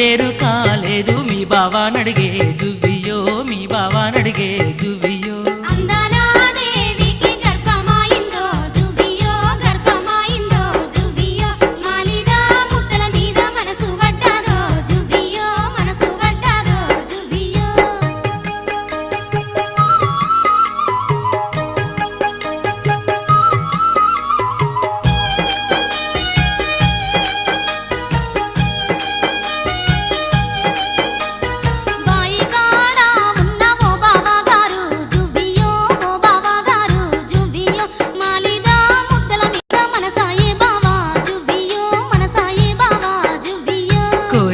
ఏరు కాలేదు మీ బావా నడిగే జువ్వియో మీ బావా నడిగే జువ్వి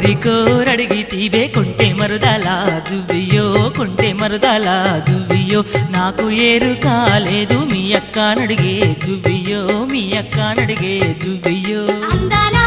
కోరికోరడిగితీవే కొంటే మరుదలా జువ్వియో కొంటే మరుదలా జువ్వియో. నాకు ఏరు కాలేదు మీ అక్క నడిగే జువ్వియో మీ అక్క నడిగే జువ్వియో. అందాలా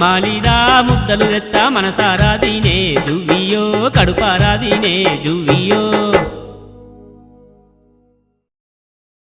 మాలిదా ముద్దలు రెత్త మనసారా దీనే జువియో కడుపారా దీనే జువియో